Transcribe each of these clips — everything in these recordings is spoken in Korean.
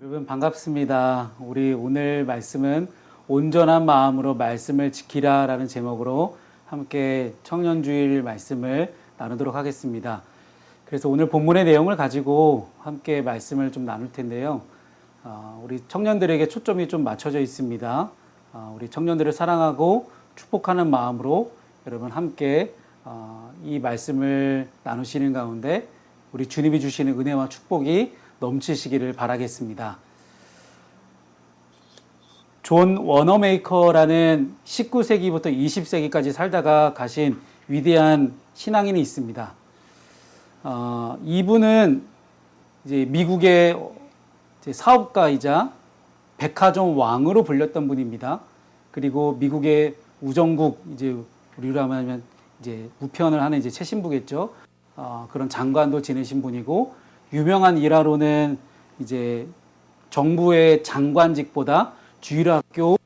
여러분 반갑습니다. 우리 오늘 말씀은 온전한 마음으로 말씀을 지키라라는 제목으로 함께 청년주일 말씀을 나누도록 하겠습니다. 그래서 오늘 본문의 내용을 가지고 함께 말씀을 좀 나눌 텐데요. 어, 우리 청년들에게 초점이 좀 맞춰져 있습니다. 어, 우리 청년들을 사랑하고 축복하는 마음으로 여러분 함께 어, 이 말씀을 나누시는 가운데 우리 주님이 주시는 은혜와 축복이 넘치시기를 바라겠습니다. 존 워너메이커라는 19세기부터 20세기까지 살다가 가신 위대한 신앙인이 있습니다. 어, 이분은 이제 미국의 이제 사업가이자 백화점 왕으로 불렸던 분입니다. 그리고 미국의 우정국 이제 우리로 하면 이제 우편을 하는 이제 최신부겠죠. 어, 그런 장관도 지내신 분이고 유명한 일화로는 이제 정부의 장관직보다 주일학교직을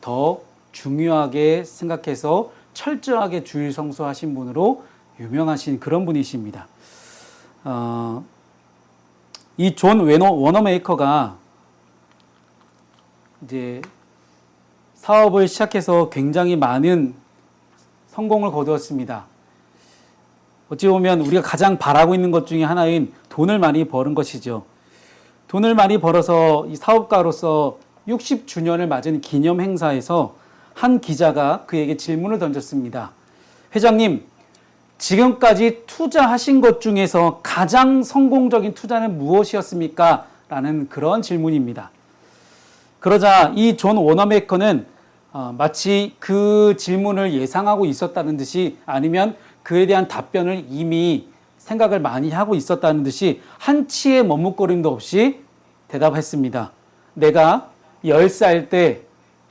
더 중요하게 생각해서 철저하게 주일 성수하신 분으로 유명하신 그런 분이십니다. 어, 이존 워너메이커가 이제 사업을 시작해서 굉장히 많은 성공을 거두었습니다. 어찌 보면 우리가 가장 바라고 있는 것 중에 하나인 돈을 많이 버는 것이죠. 돈을 많이 벌어서 이 사업가로서 60주년을 맞은 기념 행사에서 한 기자가 그에게 질문을 던졌습니다. 회장님, 지금까지 투자하신 것 중에서 가장 성공적인 투자는 무엇이었습니까? 라는 그런 질문입니다. 그러자 이 존 워너메이커는 어, 마치 그 질문을 예상하고 있었다는 듯이 아니면 그에 대한 답변을 이미 생각을 많이 하고 있었다는 듯이 한치의 머뭇거림도 없이 대답했습니다. 내가 10살 때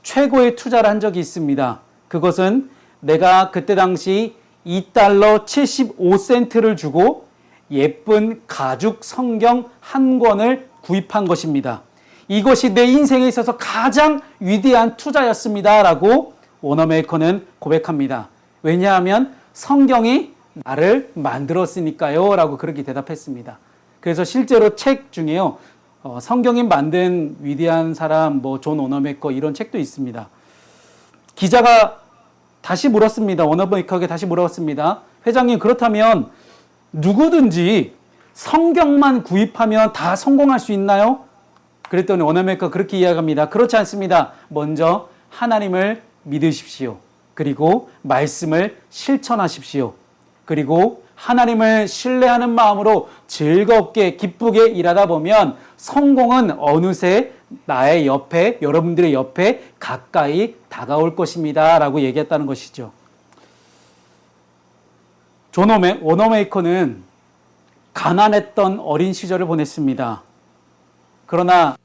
최고의 투자를 한 적이 있습니다. 그것은 내가 그때 당시 2달러 75센트를 주고 예쁜 가죽 성경 한 권을 구입한 것입니다. 이것이 내 인생에 있어서 가장 위대한 투자였습니다. 라고 워너메이커는 고백합니다. 왜냐하면 성경이 나를 만들었으니까요. 라고 그렇게 대답했습니다. 그래서 실제로 책 중에요. 어, 성경이 만든 위대한 사람, 뭐, 존 워너메이커 이런 책도 있습니다. 기자가 다시 물었습니다. 워너메이커에게 다시 물었습니다. 회장님, 그렇다면 누구든지 성경만 구입하면 다 성공할 수 있나요? 그랬더니 워너메이커 그렇게 이야기합니다. 그렇지 않습니다. 먼저 하나님을 믿으십시오. 그리고 말씀을 실천하십시오. 그리고 하나님을 신뢰하는 마음으로 즐겁게 기쁘게 일하다 보면 성공은 어느새 나의 옆에 여러분들의 옆에 가까이 다가올 것입니다. 라고 얘기했다는 것이죠. 존 워너메이커는 가난했던 어린 시절을 보냈습니다. 그러나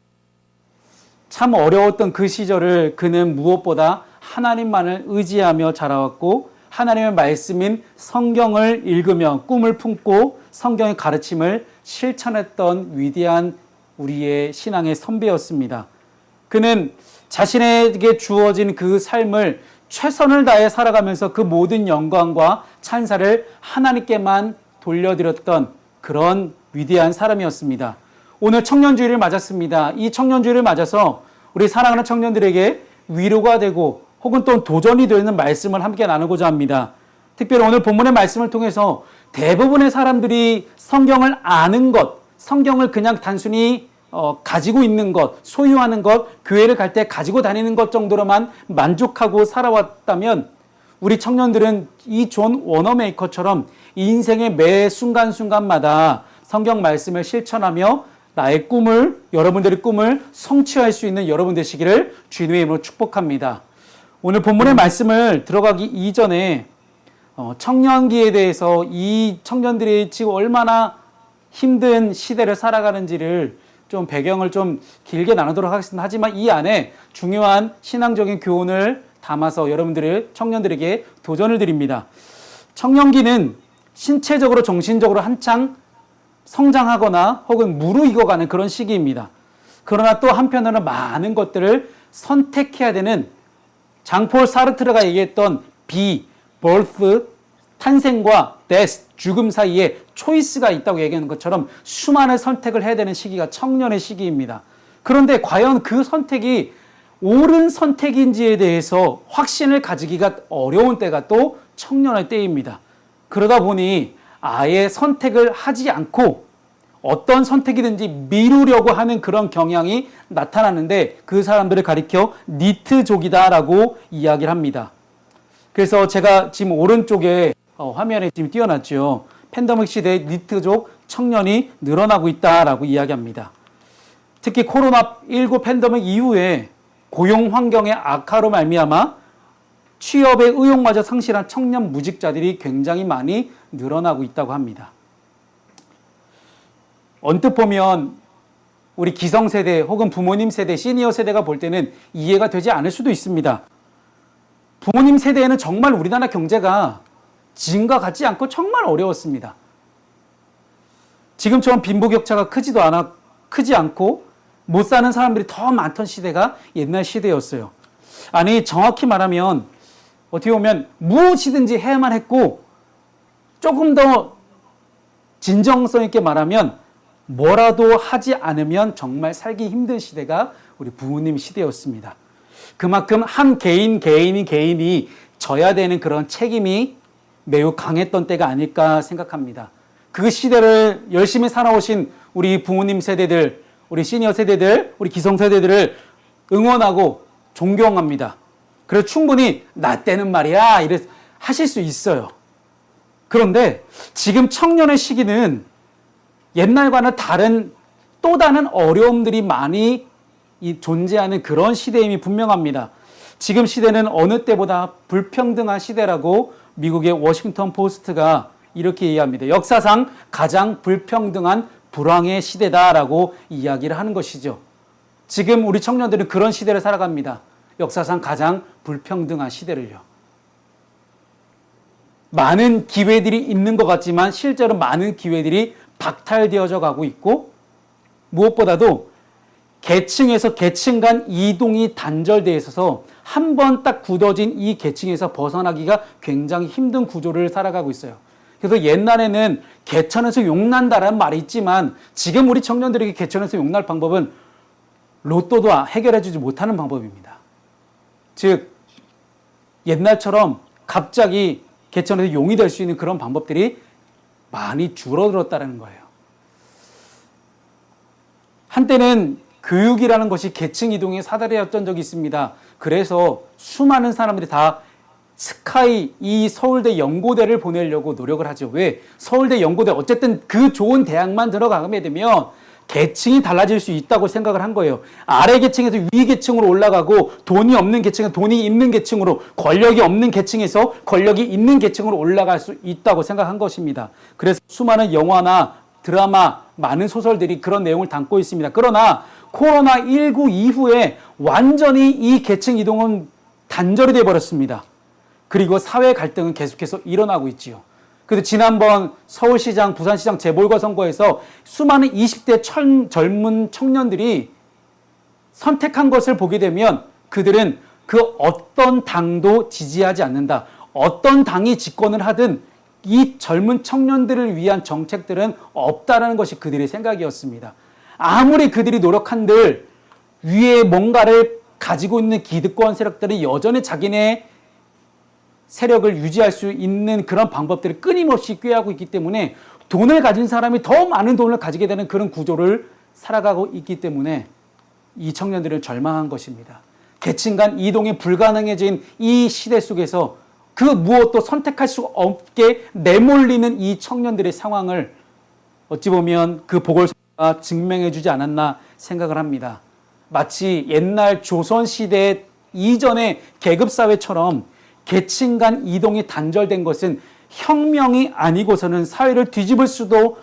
참 어려웠던 그 시절을 그는 무엇보다 하나님만을 의지하며 자라왔고 하나님의 말씀인 성경을 읽으며 꿈을 품고 성경의 가르침을 실천했던 위대한 우리의 신앙의 선배였습니다. 그는 자신에게 주어진 그 삶을 최선을 다해 살아가면서 그 모든 영광과 찬사를 하나님께만 돌려드렸던 그런 위대한 사람이었습니다. 오늘 청년주의를 맞았습니다. 이 청년주의를 맞아서 우리 사랑하는 청년들에게 위로가 되고 혹은 또 도전이 되는 말씀을 함께 나누고자 합니다. 특별히 오늘 본문의 말씀을 통해서 대부분의 사람들이 성경을 아는 것, 성경을 그냥 단순히 어, 가지고 있는 것, 소유하는 것, 교회를 갈 때 가지고 다니는 것 정도로만 만족하고 살아왔다면 우리 청년들은 이 존 워너메이커처럼 인생의 매 순간순간마다 성경 말씀을 실천하며 나의 꿈을 여러분들의 꿈을 성취할 수 있는 여러분 되시기를 주님의 이름으로 축복합니다. 오늘 본문의 말씀을 들어가기 이전에 어, 청년기에 대해서 이 청년들이 지금 얼마나 힘든 시대를 살아가는지를 좀 배경을 좀 길게 나누도록 하겠습니다. 하지만 이 안에 중요한 신앙적인 교훈을 담아서 여러분들의 청년들에게 도전을 드립니다. 청년기는 신체적으로 정신적으로 한창 성장하거나 혹은 무르익어가는 그런 시기입니다. 그러나 또 한편으로는 많은 것들을 선택해야 되는 장폴 사르트르가 얘기했던 비, birth, 탄생과 death, 죽음 사이에 초이스가 있다고 얘기하는 것처럼 수많은 선택을 해야 되는 시기가 청년의 시기입니다. 그런데 과연 그 선택이 옳은 선택인지에 대해서 확신을 가지기가 어려운 때가 또 청년의 때입니다. 그러다 보니 아예 선택을 하지 않고 어떤 선택이든지 미루려고 하는 그런 경향이 나타나는데 그 사람들을 가리켜 니트족이다라고 이야기를 합니다. 그래서 제가 지금 오른쪽에 어, 화면에 지금 띄워놨죠. 팬데믹 시대에 니트족 청년이 늘어나고 있다라고 이야기합니다. 특히 코로나19 팬데믹 이후에 고용 환경의 악화로 말미암아 취업의 의욕마저 상실한 청년 무직자들이 굉장히 많이 늘어나고 있다고 합니다. 언뜻 보면 우리 기성세대 혹은 부모님 세대, 시니어 세대가 볼 때는 이해가 되지 않을 수도 있습니다. 부모님 세대에는 정말 우리나라 경제가 지금과 같지 않고 정말 어려웠습니다. 지금처럼 빈부격차가 크지도 않아 크지 않고 못 사는 사람들이 더 많던 시대가 옛날 시대였어요. 아니 정확히 말하면 어떻게 보면 무엇이든지 해야만 했고 조금 더 진정성 있게 말하면 뭐라도 하지 않으면 정말 살기 힘든 시대가 우리 부모님 시대였습니다. 그만큼 한 개인 개인이 개인이 져야 되는 그런 책임이 매우 강했던 때가 아닐까 생각합니다. 그 시대를 열심히 살아오신 우리 부모님 세대들, 우리 시니어 세대들, 우리 기성 세대들을 응원하고 존경합니다. 그래서 충분히 나 때는 말이야 이래 하실 수 있어요. 그런데 지금 청년의 시기는 옛날과는 다른 또 다른 어려움들이 많이 존재하는 그런 시대임이 분명합니다. 지금 시대는 어느 때보다 불평등한 시대라고 미국의 워싱턴 포스트가 이렇게 이해합니다. 역사상 가장 불평등한 불황의 시대다라고 이야기를 하는 것이죠. 지금 우리 청년들은 그런 시대를 살아갑니다. 역사상 가장 불평등한 시대를요. 많은 기회들이 있는 것 같지만 실제로 많은 기회들이 박탈되어져 가고 있고 무엇보다도 계층에서 계층 간 이동이 단절되어 있어서 한 번 딱 굳어진 이 계층에서 벗어나기가 굉장히 힘든 구조를 살아가고 있어요. 그래서 옛날에는 개천에서 용난다라는 말이 있지만 지금 우리 청년들에게 개천에서 용날 방법은 로또도 해결해 주지 못하는 방법입니다. 즉 옛날처럼 갑자기 개천에서 용이 될 수 있는 그런 방법들이 많이 줄어들었다는 거예요. 한때는 교육이라는 것이 계층 이동의 사다리였던 적이 있습니다. 그래서 수많은 사람들이 다 스카이 이 서울대 연고대를 보내려고 노력을 하죠. 왜? 서울대 연고대 어쨌든 그 좋은 대학만 들어가게 되면 계층이 달라질 수 있다고 생각을 한 거예요. 아래 계층에서 위 계층으로 올라가고 돈이 없는 계층은 돈이 있는 계층으로 권력이 없는 계층에서 권력이 있는 계층으로 올라갈 수 있다고 생각한 것입니다. 그래서 수많은 영화나 드라마, 많은 소설들이 그런 내용을 담고 있습니다. 그러나 코로나19 이후에 완전히 이 계층 이동은 단절이 되어 버렸습니다. 그리고 사회 갈등은 계속해서 일어나고 있지요. 그래서 지난번 서울시장, 부산시장 재보궐 선거에서 수많은 20대 천, 젊은 청년들이 선택한 것을 보게 되면 그들은 그 어떤 당도 지지하지 않는다. 어떤 당이 집권을 하든 이 젊은 청년들을 위한 정책들은 없다라는 것이 그들의 생각이었습니다. 아무리 그들이 노력한들 위에 뭔가를 가지고 있는 기득권 세력들이 여전히 자기네 세력을 유지할 수 있는 그런 방법들을 끊임없이 꾀하고 있기 때문에 돈을 가진 사람이 더 많은 돈을 가지게 되는 그런 구조를 살아가고 있기 때문에 이 청년들은 절망한 것입니다. 계층 간 이동이 불가능해진 이 시대 속에서 그 무엇도 선택할 수 없게 내몰리는 이 청년들의 상황을 어찌 보면 그 보궐선거가 증명해 주지 않았나 생각을 합니다. 마치 옛날 조선시대 이전의 계급사회처럼 계층 간 이동이 단절된 것은 혁명이 아니고서는 사회를 뒤집을 수도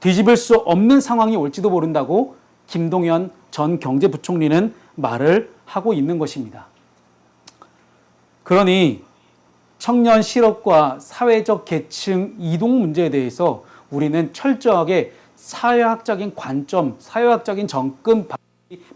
뒤집을 수 없는 상황이 올지도 모른다고 김동연 전 경제부총리는 말을 하고 있는 것입니다. 그러니 청년 실업과 사회적 계층 이동 문제에 대해서 우리는 철저하게 사회학적인 관점, 사회학적인 접근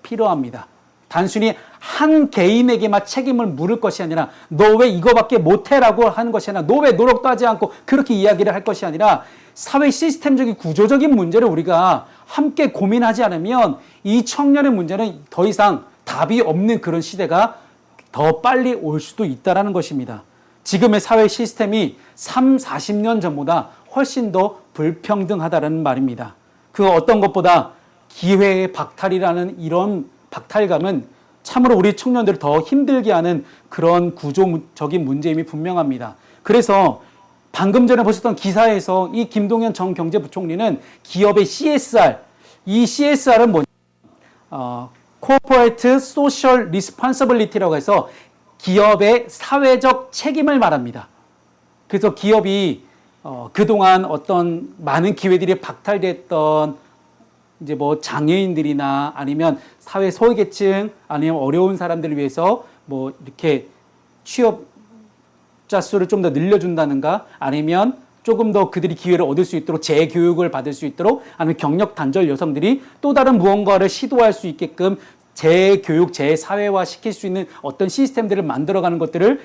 필요합니다. 단순히 한 개인에게만 책임을 물을 것이 아니라 너 왜 이거밖에 못해라고 하는 것이 아니라 너 왜 노력도 하지 않고 그렇게 이야기를 할 것이 아니라 사회 시스템적인 구조적인 문제를 우리가 함께 고민하지 않으면 이 청년의 문제는 더 이상 답이 없는 그런 시대가 더 빨리 올 수도 있다라는 것입니다. 지금의 사회 시스템이 3, 40년 전보다 훨씬 더 불평등하다라는 말입니다. 그 어떤 것보다 기회의 박탈이라는 이런 박탈감은 참으로 우리 청년들을 더 힘들게 하는 그런 구조적인 문제임이 분명합니다. 그래서 방금 전에 보셨던 기사에서 이 김동연 전 경제부총리는 기업의 CSR, 이 CSR은 뭐냐? 어, Corporate Social Responsibility라고 해서 기업의 사회적 책임을 말합니다. 그래서 기업이 어, 그동안 어떤 많은 기회들이 박탈됐던 이제 뭐 장애인들이나 아니면 사회 소외계층 아니면 어려운 사람들을 위해서 뭐 이렇게 취업자 수를 좀 더 늘려준다는가 아니면 조금 더 그들이 기회를 얻을 수 있도록 재교육을 받을 수 있도록 아니면 경력 단절 여성들이 또 다른 무언가를 시도할 수 있게끔 재교육, 재사회화 시킬 수 있는 어떤 시스템들을 만들어가는 것들을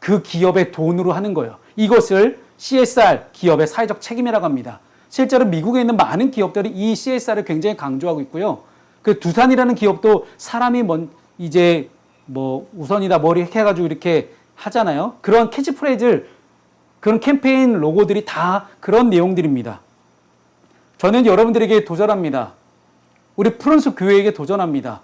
그 기업의 돈으로 하는 거예요. 이것을 CSR, 기업의 사회적 책임이라고 합니다. 실제로 미국에 있는 많은 기업들이 이 CSR을 굉장히 강조하고 있고요. 그 두산이라는 기업도 사람이 먼 이제 뭐 우선이다 머리 해가지고 이렇게 하잖아요. 그런 캐치프레이즈를 그런 캠페인 로고들이 다 그런 내용들입니다. 저는 여러분들에게 도전합니다. 우리 프랑스 교회에게 도전합니다.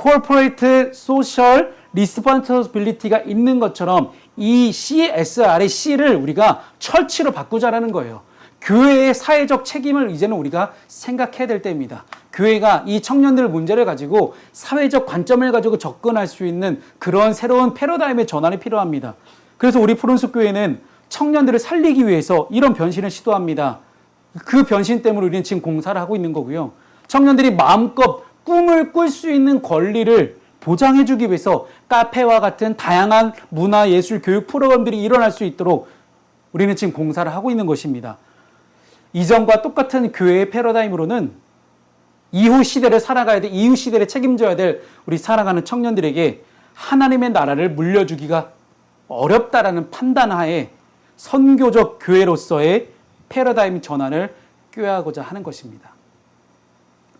Corporate Social Responsibility가 있는 것처럼 이 CSR의 C를 우리가 철치로 바꾸자라는 거예요. 교회의 사회적 책임을 이제는 우리가 생각해야 될 때입니다. 교회가 이 청년들 문제를 가지고 사회적 관점을 가지고 접근할 수 있는 그런 새로운 패러다임의 전환이 필요합니다. 그래서 우리 푸른숲 교회는 청년들을 살리기 위해서 이런 변신을 시도합니다. 그 변신 때문에 우리는 지금 공사를 하고 있는 거고요. 청년들이 마음껏 꿈을 꿀 수 있는 권리를 보장해주기 위해서 카페와 같은 다양한 문화, 예술, 교육 프로그램들이 일어날 수 있도록 우리는 지금 공사를 하고 있는 것입니다. 이전과 똑같은 교회의 패러다임으로는 이후 시대를 살아가야 돼, 이후 시대를 책임져야 될 우리 살아가는 청년들에게 하나님의 나라를 물려주기가 어렵다라는 판단하에 선교적 교회로서의 패러다임 전환을 꾀하고자 하는 것입니다.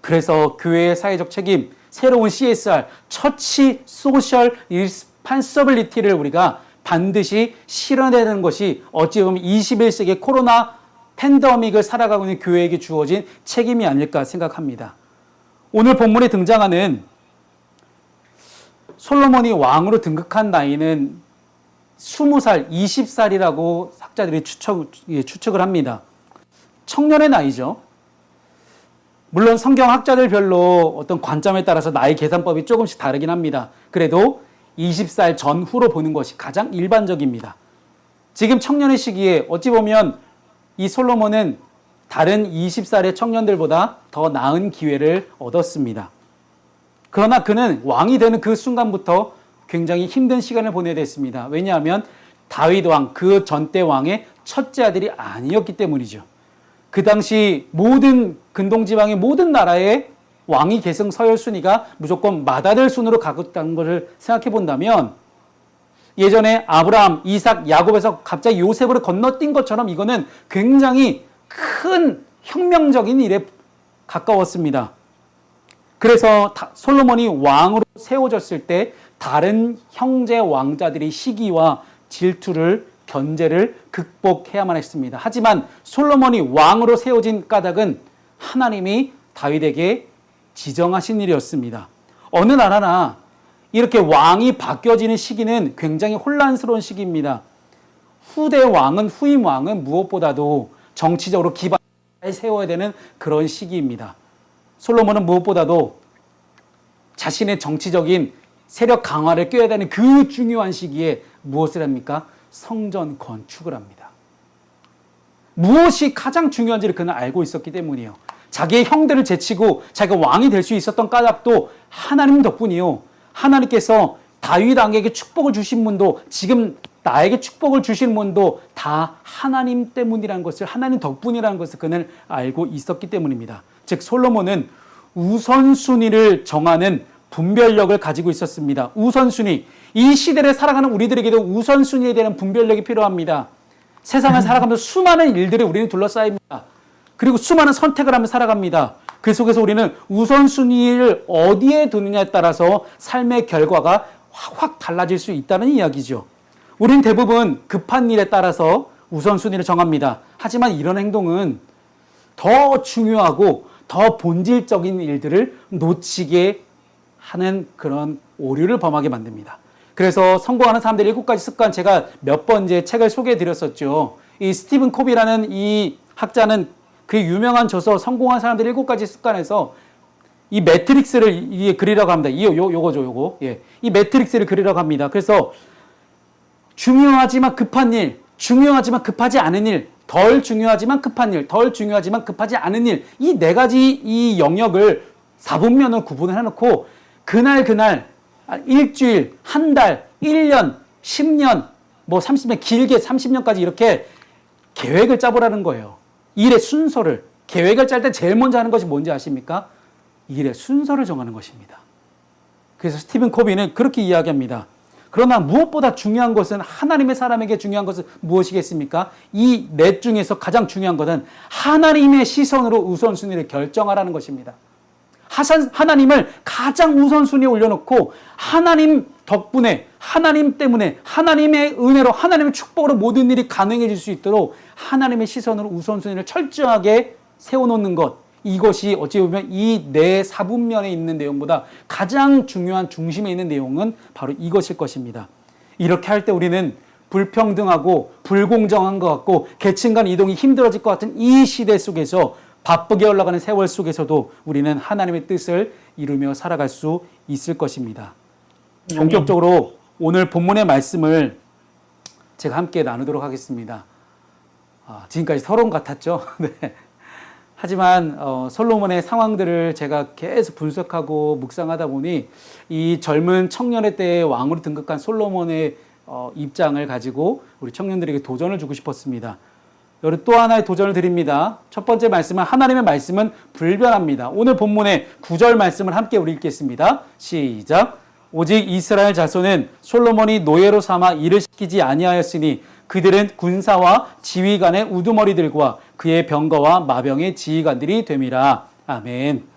그래서 교회의 사회적 책임, 새로운 CSR, 처치 소셜 리스판서빌리티를 우리가 반드시 실현해내는 것이 어찌 보면 21세기 코로나 팬데믹을 살아가고 있는 교회에게 주어진 책임이 아닐까 생각합니다. 오늘 본문에 등장하는 솔로몬이 왕으로 등극한 나이는 20살, 20살이라고 학자들이 추측, 예, 추측을 합니다. 청년의 나이죠. 물론 성경 학자들 별로 어떤 관점에 따라서 나이 계산법이 조금씩 다르긴 합니다. 그래도 20살 전후로 보는 것이 가장 일반적입니다. 지금 청년의 시기에 어찌 보면 이 솔로몬은 다른 20살의 청년들보다 더 나은 기회를 얻었습니다. 그러나 그는 왕이 되는 그 순간부터 굉장히 힘든 시간을 보내야 됐습니다. 왜냐하면 다윗 왕, 그 전대 왕의 첫째 아들이 아니었기 때문이죠. 그 당시 모든 근동지방의 모든 나라의 왕위 계승 서열 순위가 무조건 맏아들 순으로 가고 있다는 것을 생각해 본다면 예전에 아브라함, 이삭, 야곱에서 갑자기 요셉으로 건너뛴 것처럼 이거는 굉장히 큰 혁명적인 일에 가까웠습니다. 그래서 솔로몬이 왕으로 세워졌을 때 다른 형제 왕자들이 시기와 질투를 견제를 극복해야만 했습니다. 하지만 솔로몬이 왕으로 세워진 까닭은 하나님이 다윗에게 지정하신 일이었습니다. 어느 나라나 이렇게 왕이 바뀌어지는 시기는 굉장히 혼란스러운 시기입니다. 후대 왕은 후임 왕은 무엇보다도 정치적으로 기반을 세워야 되는 그런 시기입니다. 솔로몬은 무엇보다도 자신의 정치적인 세력 강화를 꾀야 되는 그 중요한 시기에 무엇을 합니까? 성전 건축을 합니다. 무엇이 가장 중요한지를 그는 알고 있었기 때문이에요. 자기의 형들을 제치고 자기가 왕이 될 수 있었던 까닭도 하나님 덕분이요. 하나님께서 다윗 왕에게 축복을 주신 분도 지금 나에게 축복을 주신 분도 다 하나님 때문이라는 것을 하나님 덕분이라는 것을 그는 알고 있었기 때문입니다. 즉 솔로몬은 우선순위를 정하는 분별력을 가지고 있었습니다. 우선순위. 이 시대를 살아가는 우리들에게도 우선순위에 대한 분별력이 필요합니다. 세상을 살아가면서 수많은 일들이 우리는 둘러싸입니다. 그리고 수많은 선택을 하며 살아갑니다. 그 속에서 우리는 우선순위를 어디에 두느냐에 따라서 삶의 결과가 확, 확 달라질 수 있다는 이야기죠. 우린 대부분 급한 일에 따라서 우선순위를 정합니다. 하지만 이런 행동은 더 중요하고 더 본질적인 일들을 놓치게 하는 그런 오류를 범하게 만듭니다. 그래서 성공하는 사람들의 일곱 가지 습관 제가 몇번 이제 책을 소개해 드렸었죠. 이 스티븐 코비라는 이 학자는 그 유명한 저서 성공한 사람들의 일곱 가지 습관에서 이 매트릭스를 이게 그리라고 합니다. 이 요, 요거죠, 요거. 예. 이 매트릭스를 그리라고 합니다. 그래서 중요하지만 급한 일, 중요하지만 급하지 않은 일, 덜 중요하지만 급한 일, 덜 중요하지만 급하지 않은 일, 이 네 가지 이 영역을 4분면으로 구분을 해놓고 그날 그날 일주일, 한 달, 1년, 10년, 뭐 30년, 길게 30년까지 이렇게 계획을 짜보라는 거예요. 일의 순서를. 계획을 짤 때 제일 먼저 하는 것이 뭔지 아십니까? 일의 순서를 정하는 것입니다. 그래서 스티븐 코비는 그렇게 이야기합니다. 그러나 무엇보다 중요한 것은 하나님의 사람에게 중요한 것은 무엇이겠습니까? 이 넷 중에서 가장 중요한 것은 하나님의 시선으로 우선순위를 결정하라는 것입니다. 하나님을 가장 우선순위에 올려놓고 하나님 덕분에 하나님 때문에 하나님의 은혜로 하나님의 축복으로 모든 일이 가능해질 수 있도록 하나님의 시선으로 우선순위를 철저하게 세워놓는 것 이것이 어찌 보면 이 내 사분면에 있는 내용보다 가장 중요한 중심에 있는 내용은 바로 이것일 것입니다. 이렇게 할 때 우리는 불평등하고 불공정한 것 같고 계층 간 이동이 힘들어질 것 같은 이 시대 속에서 바쁘게 올라가는 세월 속에서도 우리는 하나님의 뜻을 이루며 살아갈 수 있을 것입니다. 본격적으로 오늘 본문의 말씀을 제가 함께 나누도록 하겠습니다. 아, 지금까지 서론 같았죠? 네. 하지만 어, 솔로몬의 상황들을 제가 계속 분석하고 묵상하다 보니 이 젊은 청년의 때에 왕으로 등극한 솔로몬의 어, 입장을 가지고 우리 청년들에게 도전을 주고 싶었습니다. 여러분 또 하나의 도전을 드립니다. 첫 번째 말씀은 하나님의 말씀은 불변합니다. 오늘 본문의 구절 말씀을 함께 우리 읽겠습니다. 시작. 오직 이스라엘 자손은 솔로몬이 노예로 삼아 일을 시키지 아니하였으니 그들은 군사와 지휘관의 우두머리들과 그의 병거와 마병의 지휘관들이 됨이라. 아멘.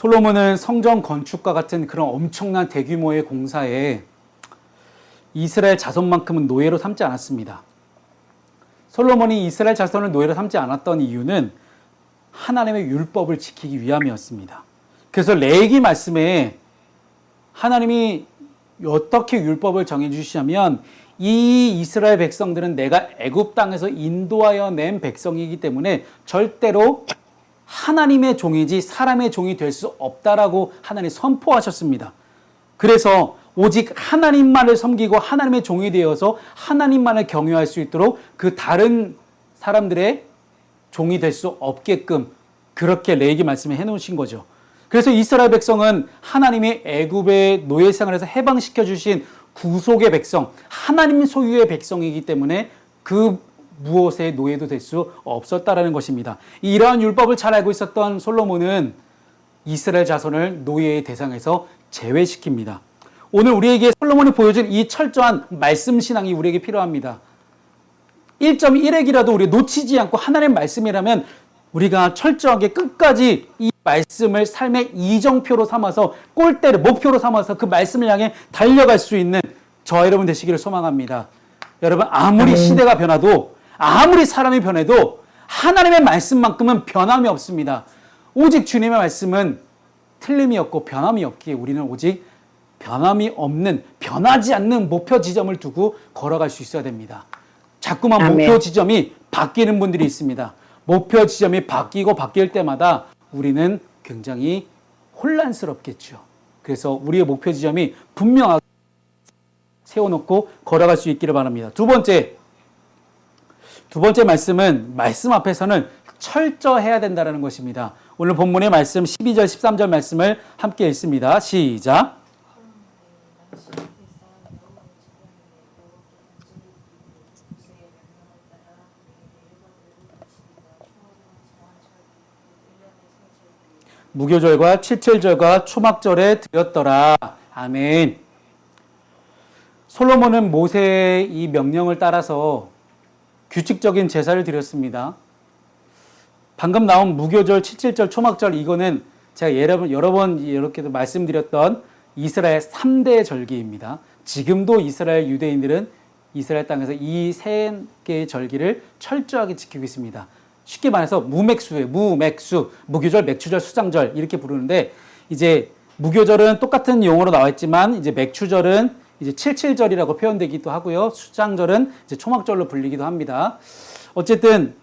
솔로몬은 성전 건축과 같은 그런 엄청난 대규모의 공사에 이스라엘 자손만큼은 노예로 삼지 않았습니다. 솔로몬이 이스라엘 자손을 노예로 삼지 않았던 이유는 하나님의 율법을 지키기 위함이었습니다. 그래서 레기 말씀에 하나님이 어떻게 율법을 정해 주시냐면 이 이스라엘 백성들은 내가 애굽 땅에서 인도하여 낸 백성이기 때문에 절대로 하나님의 종이지 사람의 종이 될 수 없다라고 하나님 선포하셨습니다. 그래서 오직 하나님만을 섬기고 하나님의 종이 되어서 하나님만을 경외할 수 있도록 그 다른 사람들의 종이 될 수 없게끔 그렇게 레기 말씀을 해놓으신 거죠. 그래서 이스라엘 백성은 하나님의 애굽의 노예 생활에서 해방시켜 주신 구속의 백성, 하나님 소유의 백성이기 때문에 그 무엇의 노예도 될 수 없었다라는 것입니다. 이러한 율법을 잘 알고 있었던 솔로몬은 이스라엘 자손을 노예의 대상에서 제외시킵니다. 오늘 우리에게 솔로몬이 보여준 이 철저한 말씀 신앙이 우리에게 필요합니다. 1.1핵이라도 우리 놓치지 않고 하나님의 말씀이라면 우리가 철저하게 끝까지 이 말씀을 삶의 이정표로 삼아서 골대를 목표로 삼아서 그 말씀을 향해 달려갈 수 있는 저 여러분 되시기를 소망합니다. 여러분 아무리 시대가 변화도 아무리 사람이 변해도 하나님의 말씀만큼은 변함이 없습니다. 오직 주님의 말씀은 틀림이 없고 변함이 없기에 우리는 오직 변함이 없는 변하지 않는 목표 지점을 두고 걸어갈 수 있어야 됩니다. 자꾸만 아멘. 목표 지점이 바뀌는 분들이 있습니다. 목표 지점이 바뀌고 바뀔 때마다 우리는 굉장히 혼란스럽겠죠. 그래서 우리의 목표 지점이 분명하게 세워놓고 걸어갈 수 있기를 바랍니다. 두 번째, 두 번째 말씀은 말씀 앞에서는 철저해야 된다는 것입니다. 오늘 본문의 말씀 12절, 13절 말씀을 함께 읽습니다. 시작. 무교절과 칠칠절과 초막절에 드렸더라. 아멘. 솔로몬은 모세의 이 명령을 따라서 규칙적인 제사를 드렸습니다. 방금 나온 무교절, 칠칠절, 초막절 이거는 제가 여러 번, 여러 번 이렇게도 말씀드렸던 이스라엘 3대 절기입니다. 지금도 이스라엘 유대인들은 이스라엘 땅에서 이 세 개의 절기를 철저하게 지키고 있습니다. 쉽게 말해서 무맥수예요. 무맥수, 무교절, 맥추절, 수장절 이렇게 부르는데 이제 무교절은 똑같은 용어로 나와 있지만 이제 맥추절은 이제 칠칠절이라고 표현되기도 하고요. 수장절은 이제 초막절로 불리기도 합니다. 어쨌든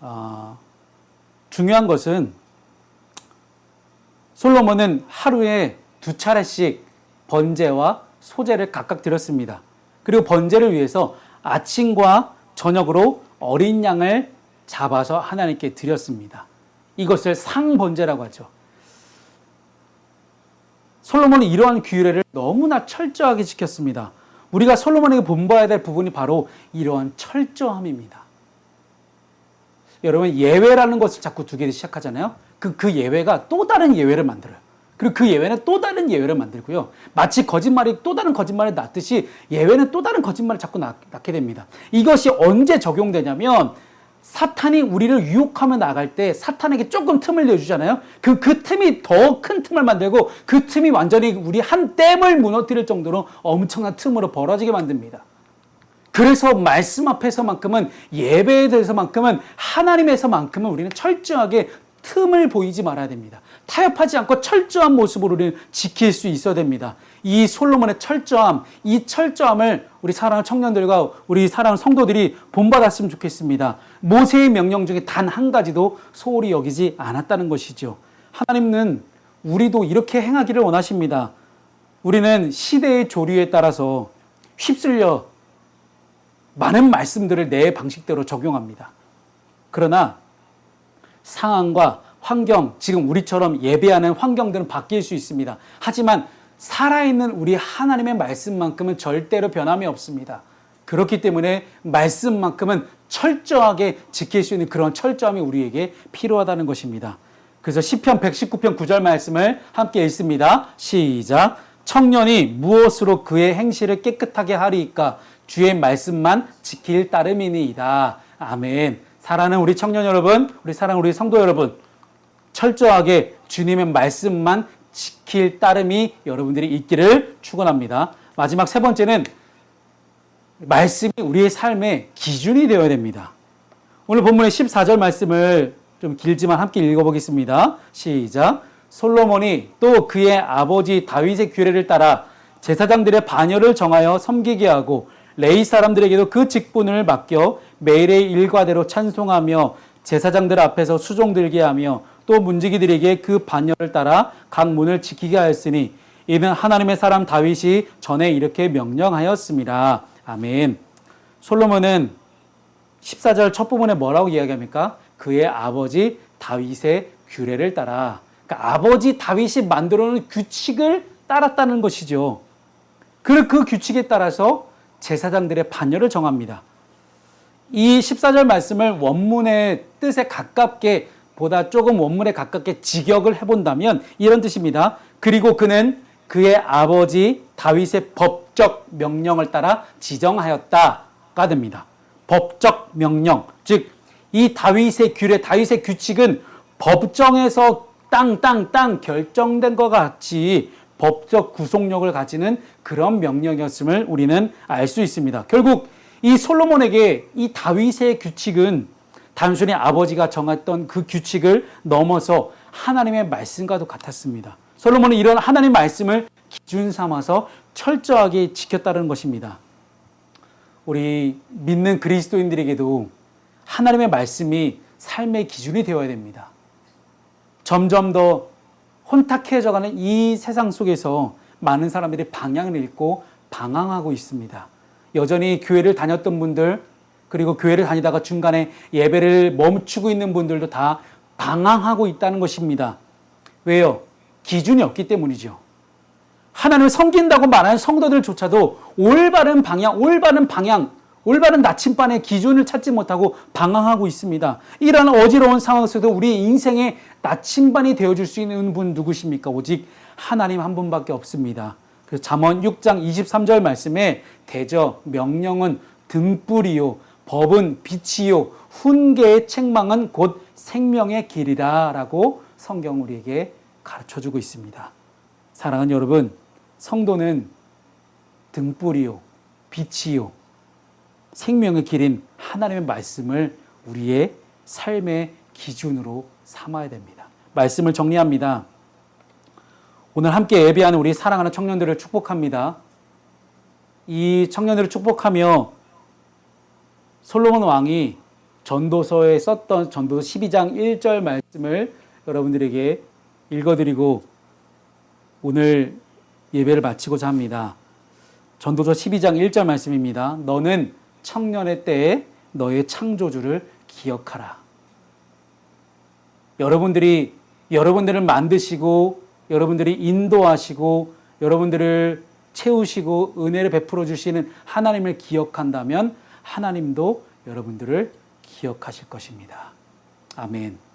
어, 중요한 것은 솔로몬은 하루에 두 차례씩 번제와 소제를 각각 드렸습니다. 그리고 번제를 위해서 아침과 저녁으로 어린 양을 잡아서 하나님께 드렸습니다. 이것을 상번제라고 하죠. 솔로몬은 이러한 규례를 너무나 철저하게 지켰습니다. 우리가 솔로몬에게 본받아야 될 부분이 바로 이러한 철저함입니다. 여러분 예외라는 것을 자꾸 두개 시작하잖아요. 그, 그 예외가 또 다른 예외를 만들어요. 그리고 그 예외는 또 다른 예외를 만들고요. 마치 거짓말이 또 다른 거짓말을 낳듯이 예외는 또 다른 거짓말을 자꾸 낳, 낳게 됩니다. 이것이 언제 적용되냐면 사탄이 우리를 유혹하며 나갈 때 사탄에게 조금 틈을 내주잖아요. 그, 그 틈이 더 큰 틈을 만들고 그 틈이 완전히 우리 한 댐을 무너뜨릴 정도로 엄청난 틈으로 벌어지게 만듭니다. 그래서 말씀 앞에서만큼은 예배에 대해서만큼은 하나님에서만큼은 우리는 철저하게 틈을 보이지 말아야 됩니다. 타협하지 않고 철저한 모습으로 우리는 지킬 수 있어야 됩니다. 이 솔로몬의 철저함, 이 철저함을 우리 사랑하는 청년들과 우리 사랑하는 성도들이 본받았으면 좋겠습니다. 모세의 명령 중에 단 한 가지도 소홀히 여기지 않았다는 것이죠. 하나님은 우리도 이렇게 행하기를 원하십니다. 우리는 시대의 조류에 따라서 휩쓸려 많은 말씀들을 내 방식대로 적용합니다. 그러나 상황과 환경, 지금 우리처럼 예배하는 환경들은 바뀔 수 있습니다. 하지만 살아있는 우리 하나님의 말씀만큼은 절대로 변함이 없습니다. 그렇기 때문에 말씀만큼은 철저하게 지킬 수 있는 그런 철저함이 우리에게 필요하다는 것입니다. 그래서 시편 119편 9절 말씀을 함께 읽습니다. 시작. 청년이 무엇으로 그의 행실을 깨끗하게 하리이까 주의 말씀만 지킬 따름이니이다. 아멘. 사랑하는 우리 청년 여러분, 우리 사랑 우리 성도 여러분, 철저하게 주님의 말씀만 지킬 따름이 여러분들이 있기를 축원합니다. 마지막 세 번째는 말씀이 우리의 삶의 기준이 되어야 됩니다. 오늘 본문의 14절 말씀을 좀 길지만 함께 읽어보겠습니다. 시작. 솔로몬이 또 그의 아버지 다윗의 규례를 따라 제사장들의 반열을 정하여 섬기게 하고 레이 사람들에게도 그 직분을 맡겨 매일의 일과대로 찬송하며 제사장들 앞에서 수종 들게 하며 또 문지기들에게 그 반열을 따라 각 문을 지키게 하였으니 이는 하나님의 사람 다윗이 전에 이렇게 명령하였습니다. 아멘. 솔로몬은 14절 첫 부분에 뭐라고 이야기합니까? 그의 아버지 다윗의 규례를 따라 그러니까 아버지 다윗이 만들어 놓은 규칙을 따랐다는 것이죠. 그, 그 규칙에 따라서 제사장들의 반열을 정합니다. 이 14절 말씀을 원문의 뜻에 가깝게 보다 조금 원문에 가깝게 직역을 해본다면 이런 뜻입니다. 그리고 그는 그의 아버지 다윗의 법적 명령을 따라 지정하였다가 됩니다. 법적 명령. 즉, 이 다윗의 규례, 다윗의 규칙은 법정에서 땅땅땅 결정된 것 같이 법적 구속력을 가지는 그런 명령이었음을 우리는 알 수 있습니다. 결국 이 솔로몬에게 이 다윗의 규칙은 단순히 아버지가 정했던 그 규칙을 넘어서 하나님의 말씀과도 같았습니다. 솔로몬은 이런 하나님 말씀을 기준 삼아서 철저하게 지켰다는 것입니다. 우리 믿는 그리스도인들에게도 하나님의 말씀이 삶의 기준이 되어야 됩니다. 점점 더 혼탁해져가는 이 세상 속에서 많은 사람들이 방향을 잃고 방황하고 있습니다. 여전히 교회를 다녔던 분들, 그리고 교회를 다니다가 중간에 예배를 멈추고 있는 분들도 다 방황하고 있다는 것입니다. 왜요? 기준이 없기 때문이죠. 하나님을 섬긴다고 말하는 성도들조차도 올바른 방향, 올바른 방향, 올바른 나침반의 기준을 찾지 못하고 방황하고 있습니다. 이러한 어지러운 상황에서도 우리의 인생의 나침반이 되어줄 수 있는 분 누구십니까? 오직 하나님 한 분밖에 없습니다. 그래서 잠언 6장 23절 말씀에 대저 명령은 등불이요 법은 빛이요 훈계의 책망은 곧 생명의 길이라라고 성경 우리에게 가르쳐 주고 있습니다. 사랑하는 여러분, 성도는 등불이요 빛이요 생명의 길인 하나님의 말씀을 우리의 삶의 기준으로 삼아야 됩니다. 말씀을 정리합니다. 오늘 함께 예배하는 우리 사랑하는 청년들을 축복합니다. 이 청년들을 축복하며 솔로몬 왕이 전도서에 썼던 전도서 12장 1절 말씀을 여러분들에게 읽어드리고 오늘 예배를 마치고자 합니다. 전도서 12장 1절 말씀입니다. 너는 청년의 때에 너의 창조주를 기억하라. 여러분들이 여러분들을 만드시고 여러분들이 인도하시고 여러분들을 채우시고 은혜를 베풀어 주시는 하나님을 기억한다면 하나님도 여러분들을 기억하실 것입니다. 아멘.